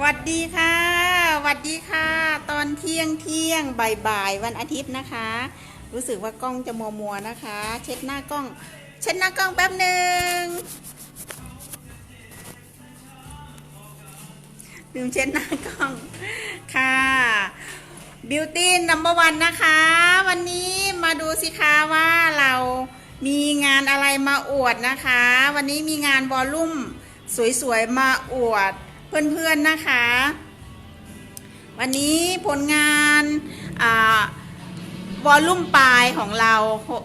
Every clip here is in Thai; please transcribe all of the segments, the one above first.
หวัดดีค่ะหวัดดีค่ะ ตอนเที่ยงเที่ยงบ่ายบ่ายวันอาทิตย์นะคะ รู้สึกว่ากล้องจะมัวมัวนะคะ เช็ดหน้ากล้อง เช็ดหน้ากล้องแป๊บหนึ่งลืมเช็ดหน้ากล้องค่ะบิวตี้นัมเบอร์วันนะคะ วันนี้มาดูสิคะว่าเรามีงานอะไรมาอวดนะคะ วันนี้มีงานวอลลุ่มสวยๆมาอวด เพื่อนๆนะคะ วันนี้ผลงานวอลลุ่มปลายของเรา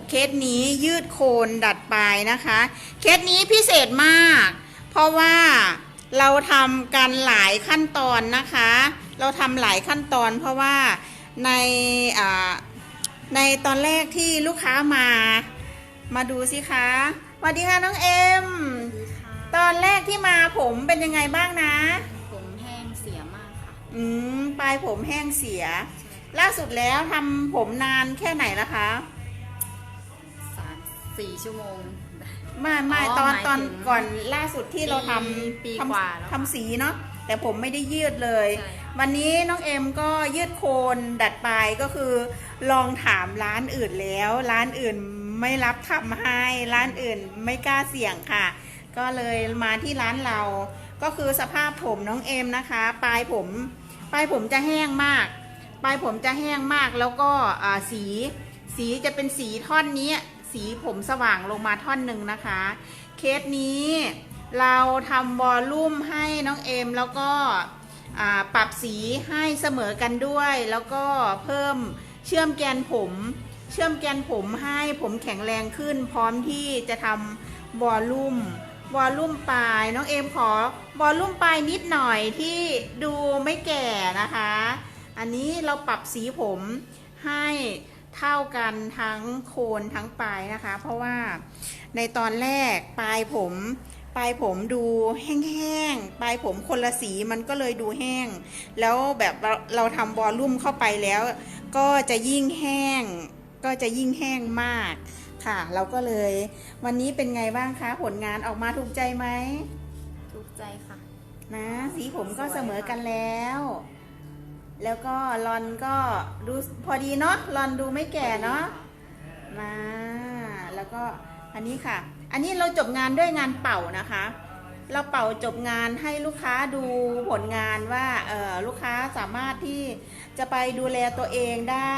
เคสนี้ยืดโคนดัดปลายนะคะ เคสนี้พิเศษมาก เพราะว่าเราทำกันหลายขั้นตอนนะคะ เราทำหลายขั้นตอนเพราะว่าในในตอนแรกที่ลูกค้ามา มาดูสิคะสวัสดีค่ะน้องเอ็ม ตอนแรกที่มาผมเป็นยังไงบ้างนะ ผมแห้งเสียมากค่ะ อืมปลายผมแห้งเสีย ล่าสุดแล้วทำผมนานแค่ไหนละคะ สามสี่ชั่วโมง ไม่ไม่อ๋อตอนหมายตอนถึงก่อนล่าสุดที่เราทปีำปีทำกว่าแล้วทำสีเนาะแต่ผมไม่ได้ยืดเลย ใช่วันนี้น้องเอ็มก็ยืดโคนดัดปลายก็คือ ลองถามร้านอื่นแล้ว ร้านอื่นไม่รับทำให้ ร้านอื่นไม่กล้าเสี่ยงค่ะ ก็เลยมาที่ร้านเราก็คือสภาพผมน้องเอ็มนะคะ ปลายผมปลายผมจะแห้งมาก ปลายผมจะแห้งมากแล้วก็สี สีจะเป็นสีท่อนนี้ สีผมสว่างลงมาท่อนหนึ่งนะคะ เคสนี้เราทำวอลลุ่มให้น้องเอ็มแล้วก็ปรับสีให้เสมอกันด้วย แล้วก็เพิ่มเชื่อมแกนผม เชื่อมแกนผมให้ผมแข็งแรงขึ้น พร้อมที่จะทำวอลลุ่ม วอลลุ่มปลายน้องเอ็มขอวอลลุ่มปลายนิดหน่อยที่ดูไม่แก่นะคะ อันนี้เราปรับสีผมให้เท่ากันทั้งโคนทั้งปลายนะคะ เพราะว่าในตอนแรกปลายผม ปลายผมดูแห้งๆปลายผมคนละสีมันก็เลยดูแห้ง แล้วแบบเราเราทำบอลลุ่มเข้าไปแล้ว ก็จะยิ่งแห้งก็จะยิ่งแห้งมาก ค่ะ เราก็เลย วันนี้เป็นไงบ้างคะ ผลงานออกมาถูกใจไหมทุกข์ใจค่ะ นะ สีผมก็เสมอกันแล้ว แล้วก็รอนก็ดูพอดีเนาะรอนดูไม่แก่เนาะมาแล้วก็อันนี้ค่ะ อันนี้เราจบงานด้วยงานเป่านะคะ เราเป่าจบงานให้ลูกค้าดูผลงานว่าเออลูกค้าสามารถที่จะไปดูแลตัวเองได้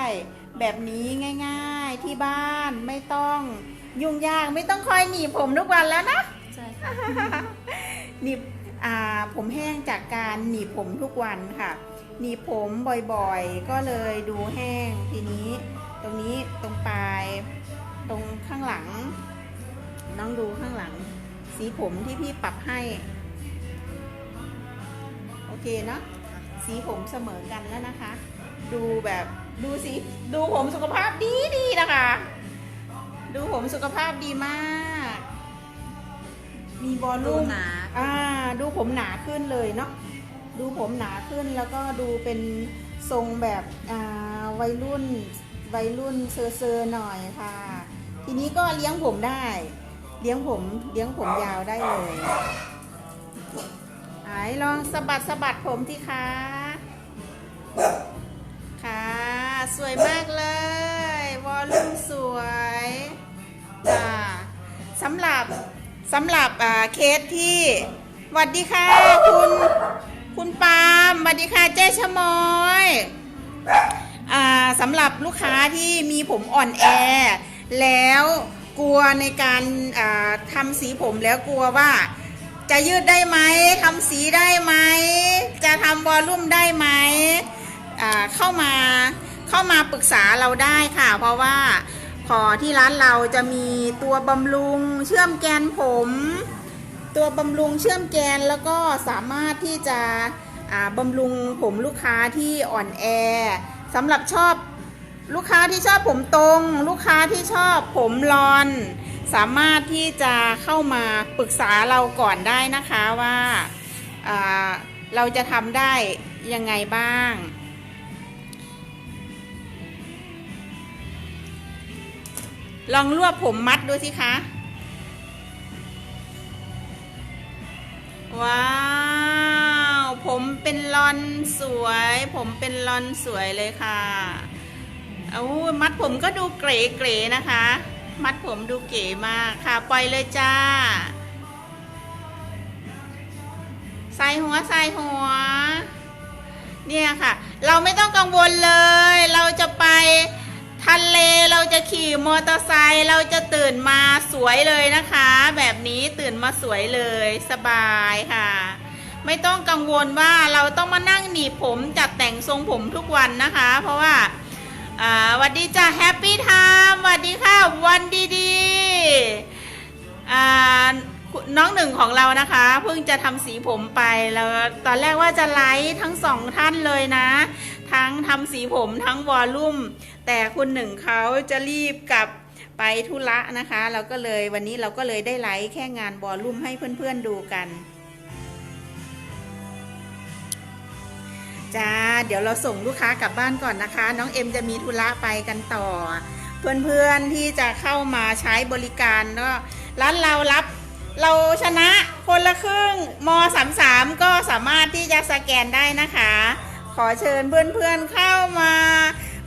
แบบนี้ง่ายๆที่บ้านไม่ต้องยุ่งยากไม่ต้องคอยหนีบผมทุกวันแล้วนะใช่ค่ะหนีบอ่าผมแห้งจากการหนีบผมทุกวันค่ะ หนีบผมบ่อยๆ ก็เลยดูแห้งทีนี้ ตรงนี้ตรงปลาย ตรงข้างหลัง น้องดูข้างหลัง สีผมที่พี่ปรับให้ โอเคเนาะสีผมเสมอกันแล้วนะคะ ดูแบบดูสีดูผมสุขภาพดีดีๆนะคะ ดูผมสุขภาพดีมาก มีบอลดูลุ่มหนาอ่า ดูผมหนาขึ้นเลยเนาะดูผมหนาขึ้นแล้วก็ดูเป็นทรงแบบอ่าวัยรุ่นวัยรุ่นเซอร์เซอร์หน่อยค่ะ ทีนี้ก็เลี้ยงผมได้ เลี้ยงผมเลี้ยงผมยาวได้เลยไหนลองสะบัดสะบัดผมที่คะค่ะ สวยมากเลย วอลลุ่มสวยค่ะสำหรับสำหรับเคสที่สวัสดีค่ะ คุณคุณปาล์มสวัสดีค่ะเจ๊ชะมอยอ่าสำหรับลูกค้าที่มีผมอ่อนแอ แล้วกลัวในการอ่าทำสีผมแล้วกลัวว่า จะยืดได้ไหมทำสีได้ไหม จะทำวอลลุ่มได้ไหมอ่าเข้ามา เข้ามาปรึกษาเราได้ค่ะ เพราะว่าขอที่ร้านเราจะมีตัวบำรุงเชื่อมแกนผม ตัวบำรุงเชื่อมแกนแล้วก็สามารถที่จะบำรุงผมลูกค้าที่อ่อนแอสำหรับชอบลูกค้าที่ชอบผมตรง ลูกค้าที่ชอบผมรอน สามารถที่จะเข้ามาปรึกษาเราก่อนได้นะคะว่าอ่าเราจะทำได้ยังไงบ้าง ลองรวบผมมัดดูสิคะ ว้าว ผมเป็นลอนสวย ผมเป็นลอนสวยเลยค่ะเอามัดผมก็ดูเก๋ๆนะคะ มัดผมดูเก๋มากค่ะ ปล่อยเลยจ้าใส่หัวใส่หัว เนี่ยค่ะ เราไม่ต้องกังวลเลย เราจะ ขี่มอเตอร์ไซค์เราจะตื่นมาสวยเลยนะคะ แบบนี้ตื่นมาสวยเลยสบายค่ะ ไม่ต้องกังวลว่าเราต้องมานั่งหนีผมจัดแต่งทรงผมทุกวันนะคะ เพราะว่าวัสดีจ้าแฮปปี้ไทม์สวัสดีค่ะวันดีๆ น้องหนึ่งของเรานะคะเพิ่งจะทำสีผมไปแล้วตอนแรกว่าจะไลฟ์ทั้งสองท่านเลยนะ ทั้งทำสีผมทั้งวอลลุ่ม แต่คุณหนึ่งเขาจะรีบกลับไปธุระนะคะ เราก็เลยวันนี้เราก็เลยได้ไลฟ์แค่งานวอลลุ่มให้เพื่อนๆดูกันจ้าเดี๋ยวเราส่งลูกค้ากลับบ้านก่อนนะคะ น้องเอ็มจะมีธุระไปกันต่อ เพื่อนๆที่จะเข้ามาใช้บริการก็ร้านเรารับ เราชนะคนละครึ่งม33ก็สามารถที่จะสแกนได้นะคะ ขอเชิญเพื่อนๆเข้ามา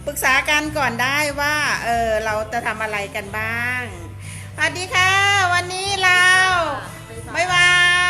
ปรึกษากันก่อนได้ว่าเออเราจะทำอะไรกันบ้างสวัสดีค่ะ วันนี้เรา บ๊ายบาย